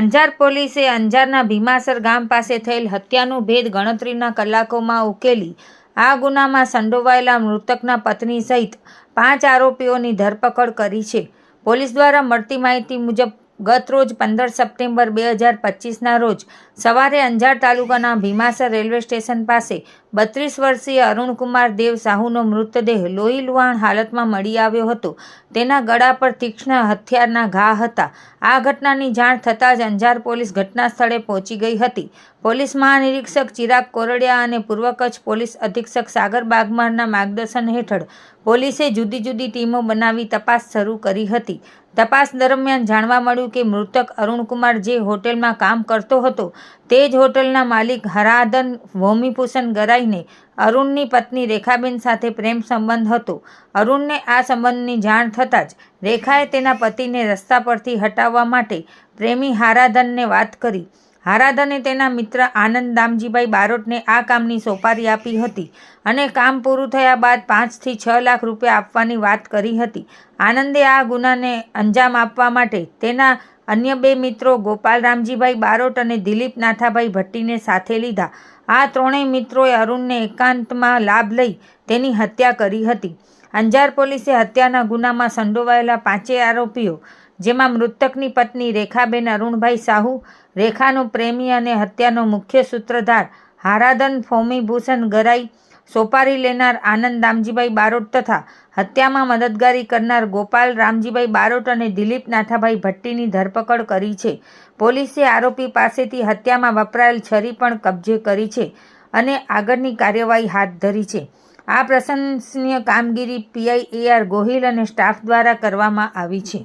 અંજાર પોલીસે અંજારના ભીમાસર ગામ પાસે થયેલ હત્યાનું ભેદ ગણતરીના કલાકોમાં ઉકેલી. આ ગુનામાં સંડોવાયેલા મૃતકના પત્ની સહિત પાંચ આરોપીઓની ધરપકડ કરી છે. પોલીસ દ્વારા મળતી માહિતી મુજબ ગત રોજ પંદર સપ્ટેમ્બર બે હજાર પચીસના રોજ સવારે અંજાર તાલુકાના ભીમાસર રેલવે સ્ટેશન પાસે બત્રીસ વર્ષીય અરુણકુમાર દેવ સાહુનો મૃતદેહ લોહી લુહાણ હાલતમાં મળી આવ્યો હતો. તેના ગળા પર તીક્ષ્ણ હથિયારના ઘા હતા. આ ઘટનાની જાણ થતાં જ અંજાર પોલીસ ઘટના સ્થળે પહોંચી ગઈ હતી. પોલીસ મહાનિરીક્ષક ચિરાગ કોરડિયા અને પૂર્વ કચ્છ પોલીસ અધિક્ષક સાગર બાગમારના માર્ગદર્શન હેઠળ પોલીસે જુદી જુદી ટીમો બનાવી તપાસ શરૂ કરી હતી. તપાસ દરમિયાન જાણવા મળ્યું કે મૃતક અરુણકુમાર જે હોટેલમાં કામ કરતો હતો, તે જ હોટલના માલિક હરાધન ભૂમિભૂષણ ગરાઈને અરુણની પત્ની રેખાબેન સાથે પ્રેમ સંબંધ હતો. અરુણને આ સંબંધની જાણ થતાં જ રેખાએ તેના પતિને રસ્તા પરથી હટાવવા માટે પ્રેમી હારાધનને વાત કરી. હારાધને તેના મિત્ર આનંદ દામજીભાઈ બારોટને આ કામની સોપારી આપી હતી અને કામ પૂરું થયા બાદ પાંચથી છ લાખ રૂપિયા આપવાની વાત કરી હતી. આનંદે આ ગુનાને અંજામ આપવા માટે તેના અન્ય બે મિત્રો ગોપાલ રામજીભાઈ બારોટ અને દિલીપ નાથાભાઈ ભટ્ટીને સાથે લીધા. આ ત્રણેય મિત્રોએ અરુણને એકાંતમાં લાભ લઈ તેની હત્યા કરી હતી. અંજાર પોલીસે હત્યાના ગુનામાં સંડોવાયેલા પાંચેય આરોપીઓ જેમાં મૃતકની પત્ની રેખાબેન અરુણભાઈ સાહુ, રેખાનો પ્રેમી અને હત્યાનો મુખ્ય સૂત્રધાર હારાધન ફોમીભૂષણ ગરાઈ, સોપારી લેનાર આનંદ રામજીભાઈ બારોટ તથા હત્યામાં મદદગારી કરનાર ગોપાલ રામજીભાઈ બારોટ અને દિલીપ નાથાભાઈ ભટ્ટીની ધરપકડ કરી છે. પોલીસે આરોપી પાસેથી હત્યામાં વપરાયેલ છરી પણ કબજે કરી છે અને આગળની કાર્યવાહી હાથ ધરી છે. આ પ્રશંસનીય કામગીરી પીઆઈ એઆર ગોહિલ અને સ્ટાફ દ્વારા કરવામાં આવી છે.